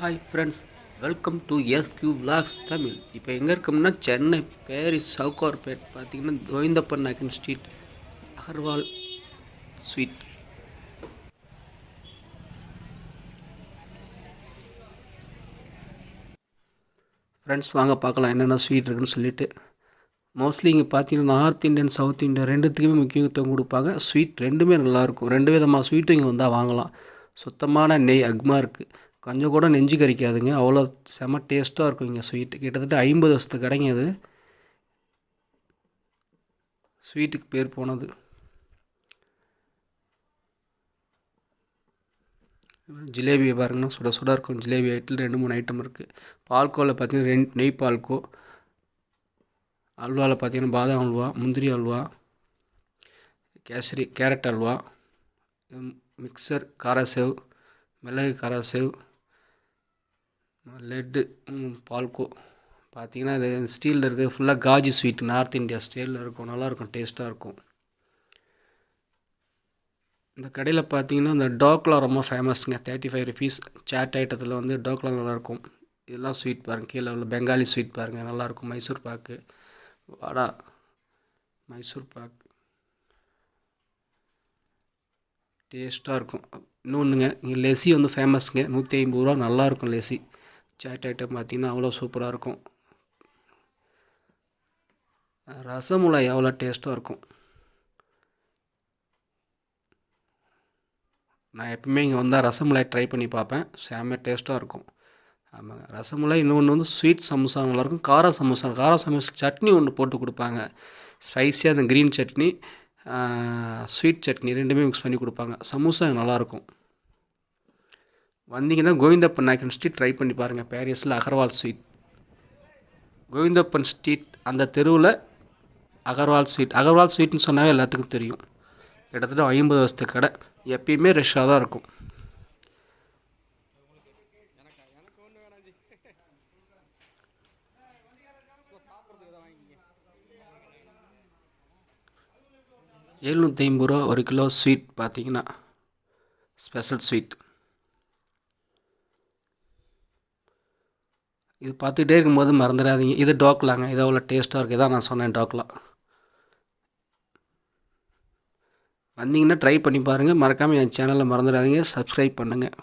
Hi friends welcome to SQ vlogs Tamil இப்போ எங்கே இருக்கோம்னா சென்னை பேரிஸ் சவுகார்பேட் பார்த்தீங்கன்னா Govindappan Naicken street Agarwal sweet friends வாங்க பார்க்கலாம் என்னென்ன ஸ்வீட் இருக்குன்னு சொல்லிட்டு. மோஸ்ட்லி இங்கே பார்த்தீங்கன்னா நார்த் இந்தியன் சவுத் இந்தியன் ரெண்டுத்துக்குமே முக்கியத்துவம் கொடுப்பாங்க. ஸ்வீட் ரெண்டுமே நல்லாயிருக்கும் ரெண்டு விதமாக ஸ்வீட்டும் இங்கே வந்தால் வாங்கலாம். சுத்தமான நெய் அக்மா இருக்குது கொஞ்சம் கூட நெஞ்சு கறிக்காதுங்க அவ்வளோ செம டேஸ்ட்டாக இருக்கும் இங்கே ஸ்வீட்டு. கிட்டத்தட்ட ஐம்பது வருஷத்துக்கு கடைங்க அது. ஸ்வீட்டுக்கு பேர் போனது. ஜிலேபி பாருங்கன்னா சுட சுட இருக்கும். ஜிலேபி ஐட்டில் ரெண்டு மூணு ஐட்டம் இருக்குது பால்கோவில் பார்த்தீங்கன்னா ரெண்டு நெய் பால்கோ. அல்வாவில் பார்த்தீங்கன்னா பாதாம் அல்வா முந்திரி அல்வா கேசரி கேரட் அல்வா மிக்சர் காராசேவ் மிளகு காராசேவ் லெட்டு பால்கோ. பார்த்தீங்கன்னா இது ஸ்டீலில் இருக்குது ஃபுல்லாக காஜி ஸ்வீட் நார்த் இந்தியா ஸ்டைலில் இருக்கும். நல்லாயிருக்கும் டேஸ்ட்டாக இருக்கும். இந்த கடையில் பார்த்தீங்கன்னா இந்த டோக்லா ரொம்ப ஃபேமஸ்ங்க தேர்ட்டி ஃபைவ் ருபீஸ் சாட் ஐட்டத்தில் வந்து டோக்லா நல்லாயிருக்கும் இதெல்லாம் ஸ்வீட் பாருங்கள் கீழே உள்ள பெங்காலி ஸ்வீட் பாருங்கள் நல்லாயிருக்கும் மைசூர் பாக்கு வடா. மைசூர் பாக் டேஸ்ட்டாக இருக்கும். இன்னொன்றுங்க இங்கே லெசி வந்து ஃபேமஸ்ங்க நூற்றி ஐம்பது ரூபா. நல்லாயிருக்கும் லெசி சாட் ஐட்டம் பார்த்தீங்கன்னா அவ்வளோ சூப்பராக இருக்கும். ரசமுலை எவ்வளோ டேஸ்ட்டாக இருக்கும். நான் எப்பவுமே இங்கே வந்தால் ரசமுலை ட்ரை பண்ணி பார்ப்பேன். செம்ம டேஸ்ட்டாக இருக்கும். ஆமாங்க ரசமுலை இன்னொன்று வந்து ஸ்வீட் சமோசா நல்லாயிருக்கும் கார சமோசா கார சமோசா சட்னி ஒன்று போட்டு கொடுப்பாங்க. ஸ்பைஸியாக அந்த க்ரீன் சட்னி ஸ்வீட் சட்னி ரெண்டுமே மிக்ஸ் பண்ணி கொடுப்பாங்க. சமோசா நல்லாயிருக்கும் வந்தீங்கன்னா கோவிந்தப்பன் நாயக்கன் ஸ்ட்ரீட் ட்ரை பண்ணி பாருங்கள் பேரிஸில் அகர்வால் ஸ்வீட் கோவிந்தப்பன் ஸ்ட்ரீட் அந்த தெருவில் அகர்வால் ஸ்வீட் அகர்வால் ஸ்வீட்னு சொன்னாவே எல்லாத்துக்கும் தெரியும். கிட்டத்தட்ட ஐம்பது வருஷத்து கடை. எப்பயுமே ரஷ்ஷாக தான் இருக்கும். எழுநூற்றி ஐம்பது ரூபா ஒரு கிலோ ஸ்வீட் பார்த்தீங்கன்னா ஸ்பெஷல் ஸ்வீட் இது பார்த்துக்கிட்டே இருக்கும்போது மறந்துடாதீங்க. இது டோக்லாங்க. இது அவ்வளோ டேஸ்ட்டாக இருக்குது இதான் நான் சொன்னேன் டோக்லா. வந்தீங்கன்னா ட்ரை பண்ணி பாருங்கள் மறக்காமல் என் சேனலை மறந்துடாதீங்க. சப்ஸ்கிரைப் பண்ணுங்கள்